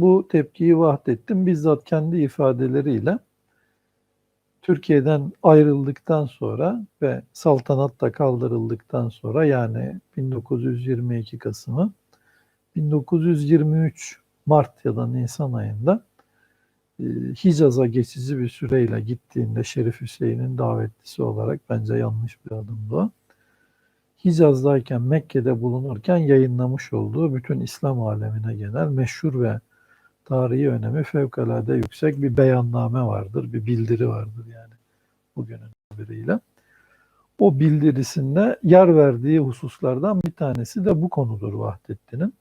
bu tepkiyi Vahdettin bizzat kendi ifadeleriyle Türkiye'den ayrıldıktan sonra ve saltanat da kaldırıldıktan sonra yani 1922 Kasım'ı 1923 Mart ya da Nisan ayında e, Hicaz'a geçici bir süreyle gittiğinde Şerif Hüseyin'in davetlisi olarak bence yanlış bir adımdı o. Hicaz'dayken Mekke'de bulunurken yayınlamış olduğu bütün İslam alemine genel meşhur ve tarihi önemi fevkalade yüksek bir beyanname vardır, bir bildiri vardır yani bugünün tabiriyle. O bildirisinde yer verdiği hususlardan bir tanesi de bu konudur Vahdettin'in.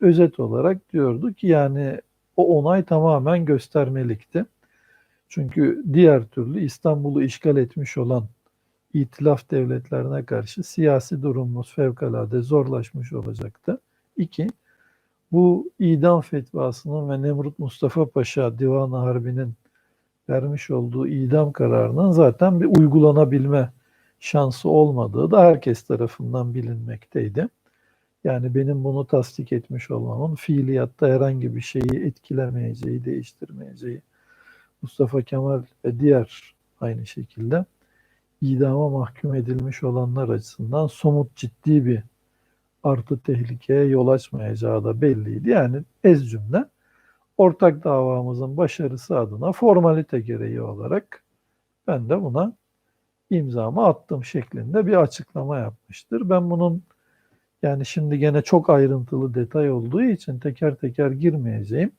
Özet olarak diyordu ki yani o onay tamamen göstermelikti. Çünkü diğer türlü İstanbul'u işgal etmiş olan itilaf devletlerine karşı siyasi durumumuz fevkalade zorlaşmış olacaktı. İki, bu idam fetvasının ve Nemrut Mustafa Paşa Divan-ı Harbi'nin vermiş olduğu idam kararının zaten bir uygulanabilme şansı olmadığı da herkes tarafından bilinmekteydi. Yani benim bunu tasdik etmiş olmamın fiiliyatta herhangi bir şeyi etkilemeyeceği, değiştirmeyeceği Mustafa Kemal ve diğer aynı şekilde idama mahkum edilmiş olanlar açısından somut ciddi bir artı tehlikeye yol açmayacağı da belliydi. Yani ez cümle ortak davamızın başarısı adına formalite gereği olarak ben de buna imzamı attım şeklinde bir açıklama yapmıştır. Ben bunun yani şimdi gene çok ayrıntılı detay olduğu için teker teker girmeyeceğim.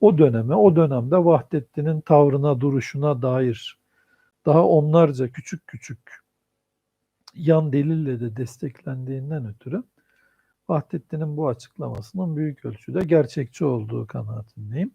O döneme, o dönemde Vahdettin'in tavrına, duruşuna dair daha onlarca küçük küçük yan delille de desteklendiğinden ötürü Vahdettin'in bu açıklamasının büyük ölçüde gerçekçi olduğu kanaatindeyim.